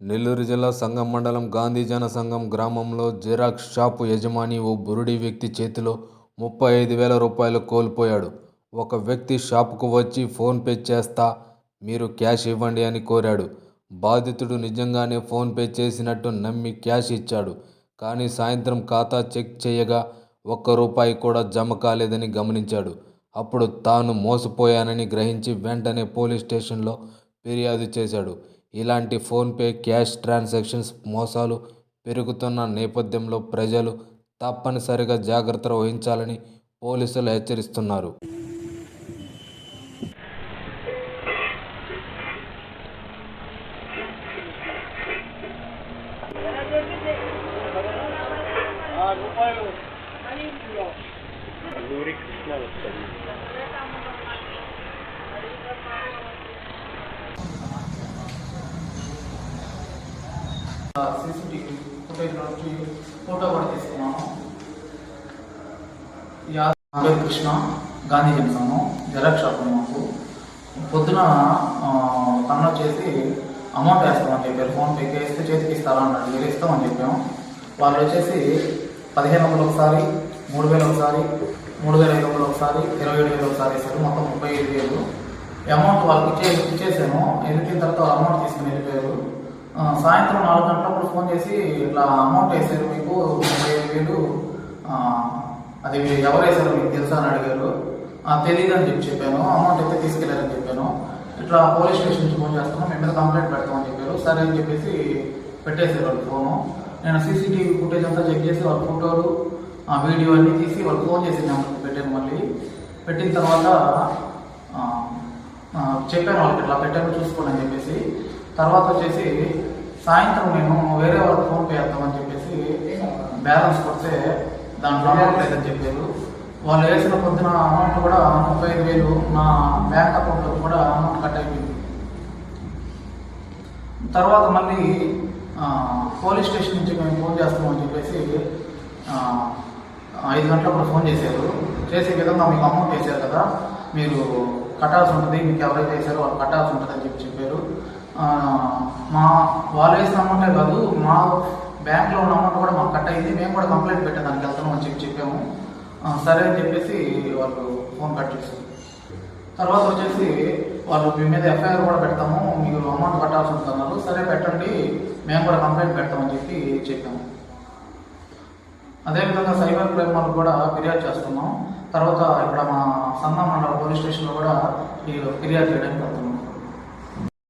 నెల్లూరు జిల్లా సంగం మండలం గాంధీ జన సంఘం గ్రామంలో జిరాక్స్ షాపు యజమాని ఓ బురుడి వ్యక్తి చేతిలో ముప్పై ఐదు వేల రూపాయలు కోల్పోయాడు. ఒక వ్యక్తి షాపుకు వచ్చి ఫోన్పే చేస్తా మీరు క్యాష్ ఇవ్వండి అని కోరాడు. బాధితుడు నిజంగానే ఫోన్పే చేసినట్టు నమ్మి క్యాష్ ఇచ్చాడు. కానీ సాయంత్రం ఖాతా చెక్ చేయగా ఒక్క రూపాయి కూడా జమ కాలేదని గమనించాడు. అప్పుడు తాను మోసపోయానని గ్రహించి వెంటనే పోలీస్ స్టేషన్లో ఫిర్యాదు చేశాడు. ఇలాంటి ఫోన్పే క్యాష్ ట్రాన్సాక్షన్స్ మోసాలు పెరుగుతున్న నేపథ్యంలో ప్రజలు తప్పనిసరిగా జాగ్రత్త వహించాలని పోలీసులు హెచ్చరిస్తున్నారు. సీసీటీవీ ఫుటేజ్ నుంచి ఫోటో కూడా తీసుకున్నాను యా పేరు Krishna Gandhi junction xerox shop మాకు. పొద్దున ఆ, వచ్చేసి అమౌంట్ వేస్తామని చెప్పారు. ఫోన్పేకి వేస్తే చేతికి ఇస్తారా అన్నాడు. మీరు ఇస్తామని చెప్పాము. వాళ్ళు వచ్చేసి పదిహేను వందలు ఒకసారి మూడు వేలు ఒకసారి మూడు వేల ఐదు వందలు ఒకసారి ఇరవై ఏడు వేలు ఒకసారి ఇస్తారు మొత్తం ముప్పై ఐదు వేలు. అమౌంట్ వాళ్ళకి ఇచ్చే ఇచ్చేసాము. ఎదిగిన తర్వాత అమౌంట్ తీసుకుని వెళ్ళిపోయారు. సాయంత్రం నాలుగు గంటలప్పుడు ఫోన్ చేసి ఇట్లా అమౌంట్ వేసారు మీకు ముప్పై ఐదు వేలు అది ఎవరు వేసారో మీకు తెలుసా అని అడిగారు. తెలియదు అని చెప్పి చెప్పాను. అమౌంట్ అయితే తీసుకెళ్ళారని చెప్పాను. ఇట్లా పోలీస్ స్టేషన్ నుంచి ఫోన్ చేస్తున్నాం మేము మీద కంప్లైంట్ పెడతామని చెప్పారు. సరే అని చెప్పేసి పెట్టేశారు వాళ్ళు ఫోను. నేను సీసీటీవీ ఫుటేజ్ అంతా చెక్ చేసి వాళ్ళ ఫోటోలు ఆ వీడియో అన్నీ తీసి వాళ్ళు ఫోన్ చేసి నెంబర్కి పెట్టాను మళ్ళీ. పెట్టిన తర్వాత చెప్పాను వాళ్ళకి ఇట్లా పెట్టాను చూసుకోండి అని చెప్పేసి. తర్వాత వచ్చేసి సాయంత్రం నేను వేరే వాళ్ళకి ఫోన్ పే చేద్దామని చెప్పేసి బ్యాలెన్స్ కొడితే దాంట్లో అమౌంట్ లేదని చెప్పారు. వాళ్ళు వేసిన పొద్దున అమౌంట్ కూడా ముప్పై ఐదు వేలు నా బ్యాంక్ అకౌంట్లో కూడా అమౌంట్ కట్ అయిపోయింది. తర్వాత మళ్ళీ పోలీస్ స్టేషన్ నుంచి మేము ఫోన్ చేస్తామని చెప్పేసి ఐదు గంటలప్పుడు ఫోన్ చేశారు. చేసే విధంగా మీకు అమౌంట్ వేశారు కదా మీరు కట్టాల్సి ఉంటుంది మీకు ఎవరైతే వేశారో వాళ్ళు కట్టాల్సి ఉంటుంది అని చెప్పి చెప్పారు. మా వాళ్ళు వేసిన అమౌంటే కాదు మా బ్యాంక్లో ఉన్న అమౌంట్ కూడా మాకు కట్ అయింది. మేము కూడా కంప్లైంట్ పెట్టేదానికి వెళ్తున్నాం అని చెప్పి చెప్పాము. సరే అని చెప్పేసి వాళ్ళు ఫోన్ కట్ చేశారు. తర్వాత వచ్చేసి వాళ్ళు మీ మీద ఎఫ్ఐఆర్ కూడా పెడతాము. మీరు అమౌంట్ కట్టాల్సి ఉంటున్నారు సరే పెట్టండి. మేము కూడా కంప్లైంట్ పెడతామని చెప్పి చెప్పాము. అదేవిధంగా సైబర్ క్రైమ్ వాళ్ళు కూడా ఫిర్యాదు చేస్తున్నాం. తర్వాత ఇక్కడ మా సన్న మండల పోలీస్ స్టేషన్లో కూడా ఈ ఫిర్యాదు చేయడానికి